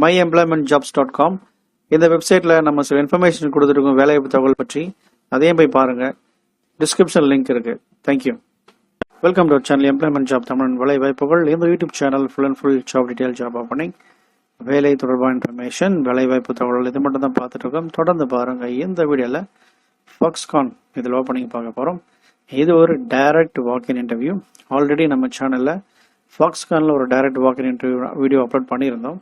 My employment jobs dot com இந்த வெப்சைட்டில் நம்ம சில இன்ஃபர்மேஷன் கொடுத்துருக்கோம் வேலைவாய்ப்பு தகவல் பற்றி. அதையும் போய் பாருங்கள் டிஸ்கிரிப்ஷன் லிங்க் இருக்குது thank you welcome to channel employment job Tamil வேலை வாய்ப்புகள் இந்த YouTube channel full and full job detail job opening வேலை தொடர்பான இன்ஃபர்மேஷன் வேலை வாய்ப்பு தகவல் இது மட்டும் தான் பார்த்துட்டு இருக்கோம் தொடர்ந்து பாருங்கள் இந்த வீடியோவில் ஃபாக்ஸ்கான் இதில் ஓப்பனிங் பார்க்க போகிறோம் இது ஒரு டைரக்ட் வாக்கின் இன்டர்வியூ ஆல்ரெடி நம்ம சேனலில் ஃபாக்ஸ்கானில் ஒரு direct walk in interview video upload பண்ணியிருந்தோம்.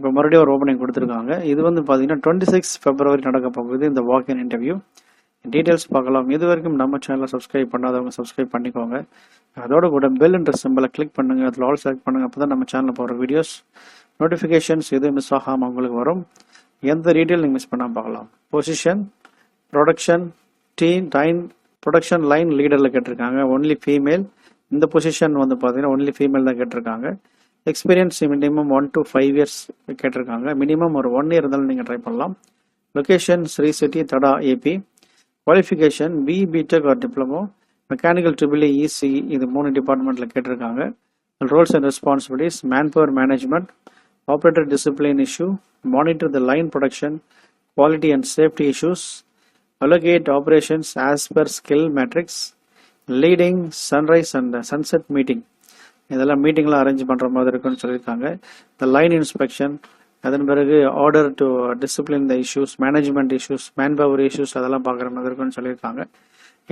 இப்போ மறுபடியும் ஒரு ஓப்பனிங் கொடுத்துருக்காங்க. இது வந்து பார்த்தீங்கன்னா டுவெண்ட்டி சிக்ஸ் பிப்ரவரி நடக்க போகுது இந்த இன் இன்டர்வியூ டீட்டெயில்ஸ் பார்க்கலாம். இது வரைக்கும் நம்ம சேனலை சப்ஸ்கிரைப் பண்ணாதவங்க சப்ஸ்கிரைப் பண்ணிக்கோங்க. அதோட கூட பெல் என்ற சிம்பிளை கிளிக் பண்ணுங்கள் அதில் ஆல் செலக்ட் பண்ணுங்க. அப்போ தான் நம்ம சேனலில் போகிற வீடியோஸ் நோட்டிஃபிகேஷன்ஸ் எதுவும் மிஸ் ஆகாமல் உங்களுக்கு வரும். எந்த டீட்டெயில் நீங்கள் மிஸ் பண்ணாமல் பார்க்கலாம். பொசிஷன் ப்ரொடக்ஷன் டீம் டைன் ப்ரொடக்ஷன் லைன் லீடரில் கேட்டிருக்காங்க. ஒன்லி ஃபீமேல் இந்த பொசிஷன் வந்து பார்த்தீங்கன்னா ஒன்லி ஃபீமேல் தான் கேட்டிருக்காங்க. Experience minimum one to five years கேட்டிருக்காங்க. மினிமம் ஒரு ஒன் இயர் இருந்தாலும் நீங்கள் ட்ரை பண்ணலாம். Location Sri city Tada AP qualification B B Tech or diploma mechanical triple EC இது மூணு டிபார்ட்மெண்ட்டில் கேட்டிருக்காங்க. Roles and responsibilities man power management operator discipline issue monitor the line production quality and safety issues allocate operations as per skill matrix leading sunrise and sunset meeting. இதெல்லாம் மீட்டிங்லாம் arrange பண்ணுற மாதிரி இருக்குன்னு சொல்லியிருக்காங்க. த லைன் இன்ஸ்பெக்ஷன் அதன் பிறகு order to discipline the issues management issues man power issues அதெல்லாம் பார்க்குற மாதிரி இருக்குன்னு சொல்லியிருக்காங்க.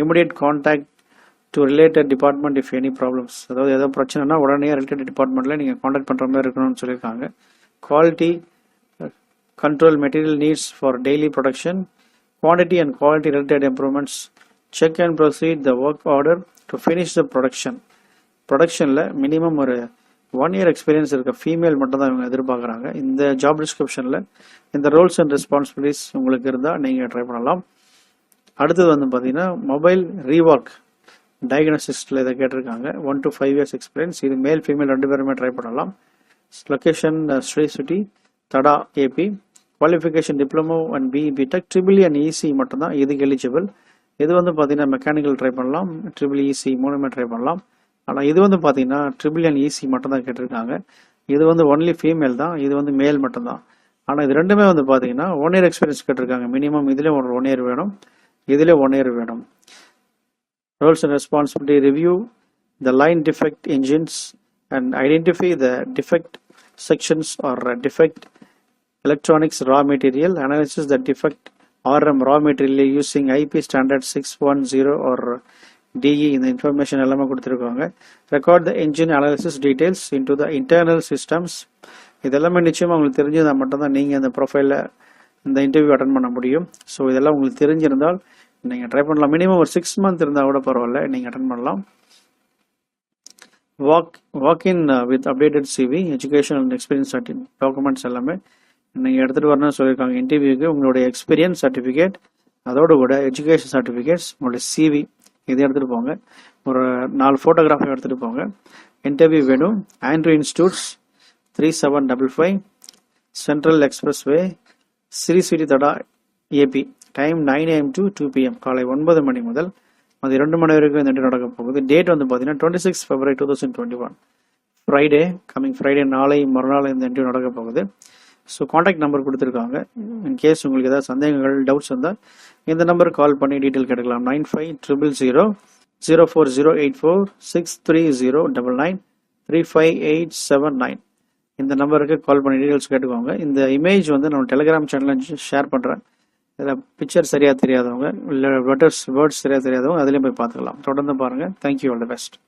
Immediate contact to related department if any problems அதாவது ஏதோ பிரச்சனைனா உடனே ரிலேட்டட் டிபார்ட்மெண்ட்டில் நீங்கள் கான்டாக்ட் பண்ணுற மாதிரி இருக்கணும்னு சொல்லியிருக்காங்க. Quality control material needs for daily production quantity and quality related improvements check and proceed the work order to finish the production ப்ரொடக்ஷனில் மினிமம் ஒரு ஒன் இயர் எக்ஸ்பீரியன்ஸ் இருக்க ஃபீமேல் மட்டும் தான் இவங்க எதிர்பார்க்குறாங்க. இந்த ஜாப் டிஸ்கிரிப்ஷனில் இந்த ரோல்ஸ் அண்ட் ரெஸ்பான்சிபிலிட்டிஸ் உங்களுக்கு இருந்தால் நீங்கள் ட்ரை பண்ணலாம். அடுத்தது வந்து பார்த்தீங்கன்னா மொபைல் ரீவார்க் டயக்னோசிஸ்டில் இதை கேட்டிருக்காங்க. One to five years experience இது மேல் ஃபீமேல் ரெண்டு பேருமே ட்ரை பண்ணலாம். Location Sri city Tada AP qualification diploma and B B Tech triple and EC மட்டும்தான். இதுக்கு எலிஜிபிள் இது வந்து பார்த்தீங்கன்னா மெக்கானிக்கல் ட்ரை பண்ணலாம். ட்ரிபிள் இசி e, மூணுமே ட்ரை பண்ணலாம். ஆனால் இது வந்து பார்த்தீங்கன்னா ட்ரிபிள் என் இசி மட்டும்தான் கேட்டிருக்காங்க. இது வந்து ஒன்லி ஃபீமேல் தான் இது வந்து மேல் மட்டும்தான். ஆனால் இது ரெண்டுமே வந்து பார்த்தீங்கன்னா ஒன் இயர் எக்ஸ்பீரியன்ஸ் கேட்டிருக்காங்க. மினிமம் இதுலேயே ஒரு ஒன் இயர் வேணும். இதிலே ஒன் இயர் வேணும். Roles and responsibility review the line defect engines and identify the defect sections or defect electronics raw material. Analysis the defect RM raw material using IP standard 610 or DE இந்த information எல்லாமே கொடுத்துருக்காங்க. Record the engine analysis details into the internal systems இதெல்லாமே நிச்சயமாக உங்களுக்கு தெரிஞ்சதால் மட்டும்தான் நீங்கள் அந்த ப்ரொஃபைலில் இந்த இன்டர்வியூ அட்டன் பண்ண முடியும். ஸோ இதெல்லாம் உங்களுக்கு தெரிஞ்சிருந்தால் நீங்கள் ட்ரை பண்ணலாம். மினிமம் ஒரு சிக்ஸ் மந்த் இருந்தால் கூட பரவாயில்ல நீங்கள் அட்டன் பண்ணலாம். Walk walk in with updated CV education and experience documents எல்லாமே நீங்கள் எடுத்துகிட்டு வரணும்னு சொல்லியிருக்காங்க. இன்டர்வியூக்கு உங்களுடைய எக்ஸ்பீரியன்ஸ் சர்டிஃபிகேட் அதோடு கூட எஜுகேஷன் சர்டிஃபிகேட்ஸ் உங்களுடைய சிவி இதை எடுத்துகிட்டு போங்க. ஒரு நாலு ஃபோட்டோகிராஃபை எடுத்துகிட்டு போங்க. இன்டர்வியூ வேணும். Andrew institutes three seven double five central express way Sri city Tada AP time nine AM to two PM காலை ஒன்பது மணி முதல் அது இரண்டு மணி வரைக்கும் இந்த நடக்க போகுது. டேட் வந்து பார்த்தீங்கன்னா twenty six February two thousand twenty one Friday coming Friday நாளை மறுநாள் இந்த இன்டர்வியூ நடக்க போகுது. ஸோ காண்டாக்ட் நம்பர் கொடுத்துருக்காங்க. இன்கேஸ் உங்களுக்கு ஏதாவது சந்தேகங்கள் டவுட்ஸ் இருந்தால் இந்த நம்பருக்கு கால் பண்ணி டீட்டெயில் கேட்டுக்கலாம். Nine five triple zero zero four zero eight four six three zero double nine three five eight seven nine. இந்த நம்பருக்கு கால் பண்ணி டீட்டெயில்ஸ் கேட்டுக்கோங்க இந்த இமேஜ் வந்து நம்ம டெலிகிராம் சேனலில் ஷேர் பண்ணுறேன் இதில் பிக்சர் சரியாக தெரியாதவங்க இல்லை லெட்டர்ஸ் வேர்ட்ஸ் சரியாக தெரியாதவங்க அதுலேயும் போய் பார்த்துக்கலாம். தொடர்ந்து பாருங்கள் தேங்க்யூ ஆல் த பெஸ்ட்